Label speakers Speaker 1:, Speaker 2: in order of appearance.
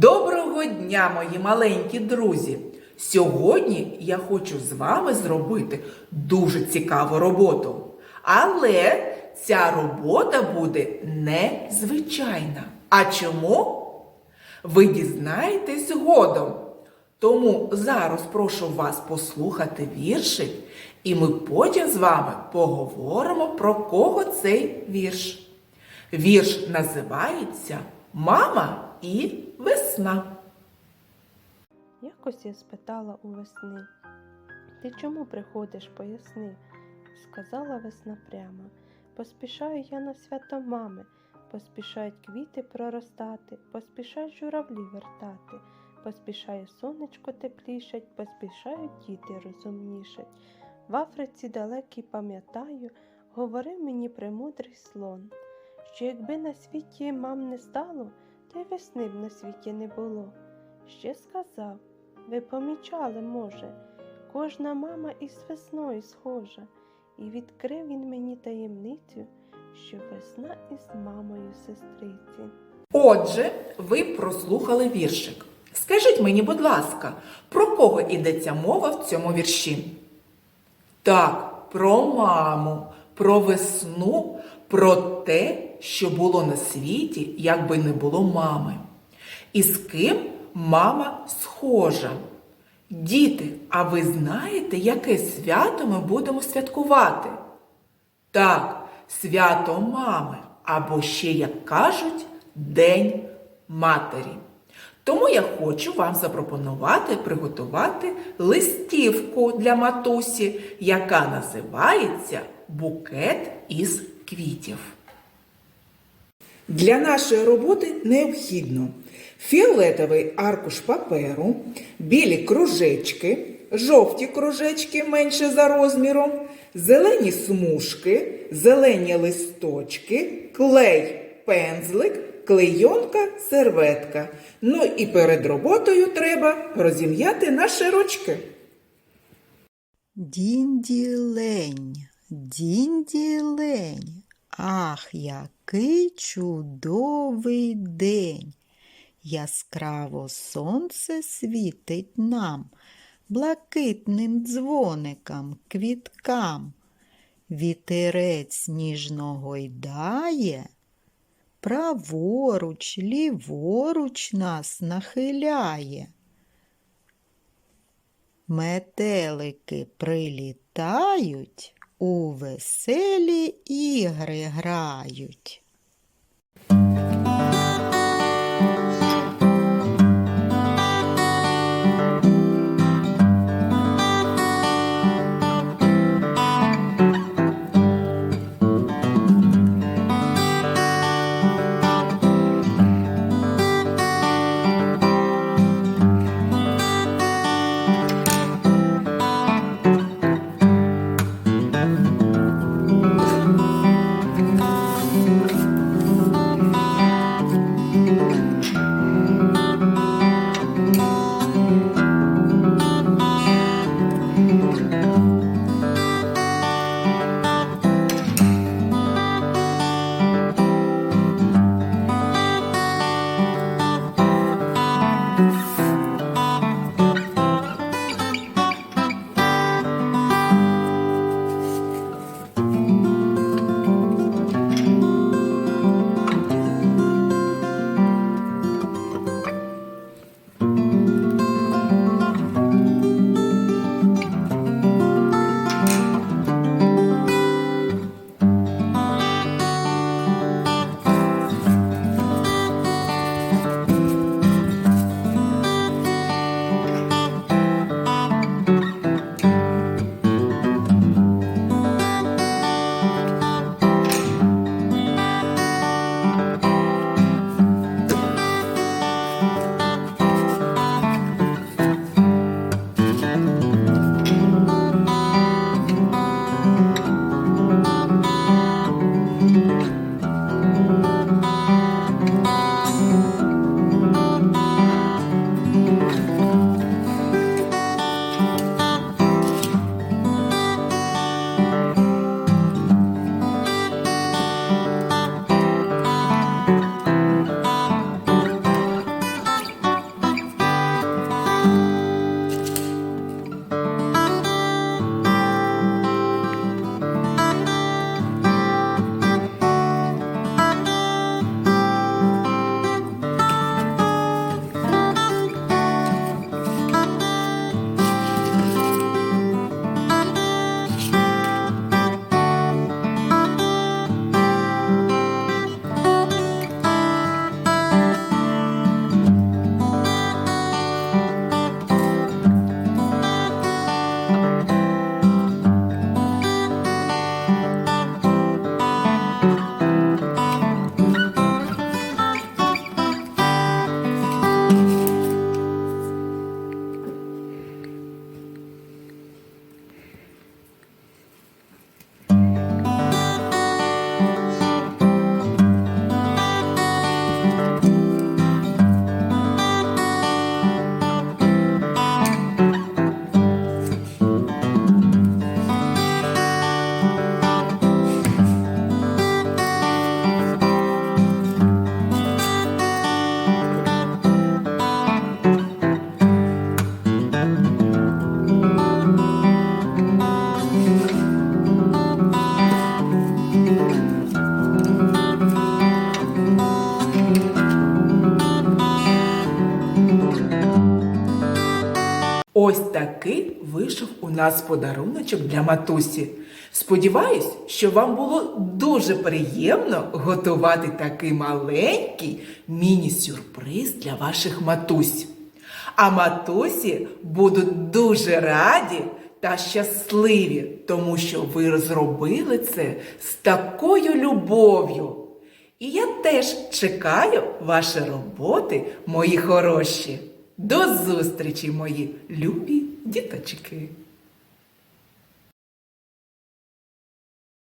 Speaker 1: Доброго дня, мої маленькі друзі! Сьогодні я хочу з вами зробити дуже цікаву роботу. Але ця робота буде незвичайна. А чому? Ви дізнаєтесь згодом. Тому зараз прошу вас послухати віршик, і ми потім з вами поговоримо про кого цей вірш. Вірш називається Мама і весна.
Speaker 2: Якось я спитала у весни, ти чому приходиш, поясни? Сказала весна прямо, поспішаю я на свято мами, поспішають квіти проростати, поспішають журавлі вертати, поспішає сонечко теплішать, поспішають діти розумнішать. В Африці далекій пам'ятаю, говорив мені премудрий слон, що якби на світі мам не стало, то й весни б на світі не було. Ще сказав, ви помічали, може, кожна мама із весною схожа, і відкрив він мені таємницю, що весна із мамою сестриці.
Speaker 1: Отже, ви прослухали віршик. Скажіть мені, будь ласка, про кого йдеться мова в цьому вірші? Так, про маму, про весну, про те, що було на світі, якби не було мами. І з ким мама схожа? Діти, а ви знаєте, яке свято ми будемо святкувати? Так, свято мами, або ще, як кажуть, День Матері. Тому я хочу вам запропонувати приготувати листівку для матусі, яка називається Букет із квітів. Для нашої роботи необхідно фіолетовий аркуш паперу, білі кружечки, жовті кружечки менше за розміром, зелені смужки, зелені листочки, клей, пензлик, клейонка, серветка. Ну і перед роботою треба розім'яти наші ручки.
Speaker 3: Дінді-лень, дінді-лень, ах, який чудовий день! Яскраво сонце світить нам, блакитним дзвоникам, квіткам. Вітерець ніжно гойдає, праворуч, ліворуч нас нахиляє. Метелики прилітають, у веселі ігри грають.
Speaker 1: Ось такий вийшов у нас подаруночок для матусі. Сподіваюсь, що вам було дуже приємно готувати такий маленький міні-сюрприз для ваших матусь. А матусі будуть дуже раді та щасливі, тому що ви зробили це з такою любов'ю. І я теж чекаю ваші роботи, мої хороші. До зустрічі, мої любі діточки!